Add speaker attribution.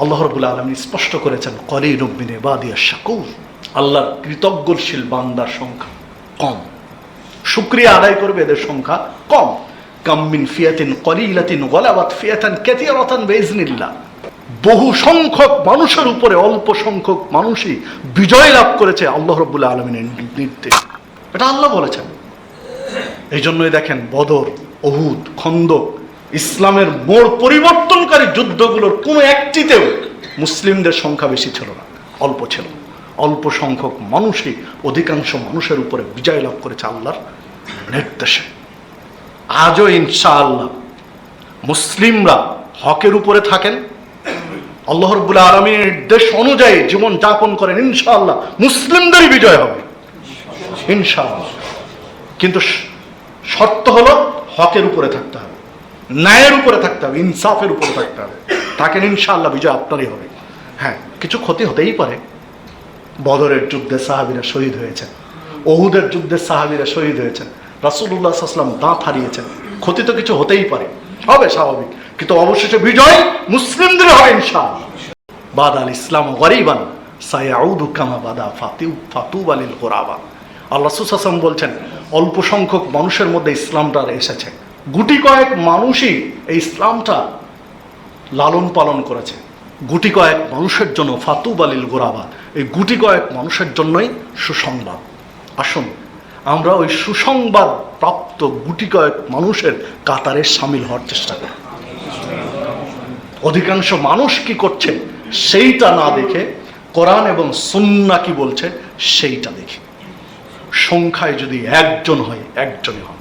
Speaker 1: আল্লাহ রবুল্লা আলমী স্পষ্ট করেছেন কলি রব্বিনে বাদিয়া শাকুর আল্লাহর কৃতজ্ঞশীল বান্দার সংখ্যা কম। শুক্রিয়া আদায় করবে এদের সংখ্যা কম। কাম্মিন ফিয়াতিন গলাবাত ফিয়াতান বেজনিল্লাহ বহু সংখ্যক মানুষের উপরে অল্প সংখ্যক মানুষই বিজয় লাভ করেছে আল্লাহ রব্বুল্লাহ আলমিনের নির্দেশ এটা আল্লাহ বলেছেন। এই জন্যই দেখেন বদর অহুদ খন্দক ইসলামের মোড় পরিবর্তনকারী যুদ্ধগুলোর কোনো একটিতেও মুসলিমদের সংখ্যা বেশি ছিল না, অল্প ছিল। অল্প সংখ্যক মানুষই অধিকাংশ মানুষের উপরে বিজয় লাভ করেছে আল্লাহর নির্দেশে। আজও ইনশাআল্লাহ মুসলিমরা হকের উপরে থাকেন। আল্লাহ রব্বুল্লাহ আলমীর নির্দেশ অনুযায়ী জীবন যাপন করেন, ইনশাআল্লাহ মুসলিমদেরই বিজয় হবে। ইনশাআল্লাহ। কিন্তু শর্ত হলো হকের উপরে থাকতে হবে। ন্যায়ের উপরে থাকতে হবে, ইনসাফের উপরে থাকতে হবে। থাকেন ইনশাআল্লাহ বিজয় আপনারই হবে। হ্যাঁ কিছু ক্ষতি হতেই পারে। বদরের যুদ্ধে সাহাবিরা শহীদ হয়েছেন ওহুদের যুদ্ধে সাহাবিরা শহীদ হয়েছেন রাসুল্লাহ সাল্লাম দাঁত হারিয়েছেন। ক্ষতি তো কিছু হতেই পারে। হবে স্বাভাবিক, কিন্তু অবশেষে বিজয় মুসলিমদের হবে ইনশাআল্লাহ। বাদ আল ইসলাম গরিবান আল্লাহ বলছেন, অল্প সংখ্যক মানুষের মধ্যে ইসলামটা এসেছে। গুটি কয়েক মানুষই এই ইসলামটা লালন পালন করেছে। গুটি কয়েক মানুষের জন্য ফাতুব আলিল গোরাবা, এই গুটি কয়েক মানুষের জন্যই সুসংবাদ। আসুন, আমরা ওই সুসংবাদ প্রাপ্ত গুটি কয়েক মানুষের কাতারে সামিল হওয়ার চেষ্টা করি। অধিকাংশ মানুষ কি করছে? সেইটা না দেখে, কোরআন এবং সুন্না কি বলছে, সেইটা দেখি। সংখ্যায় যদি একজন হয়, একজনই হন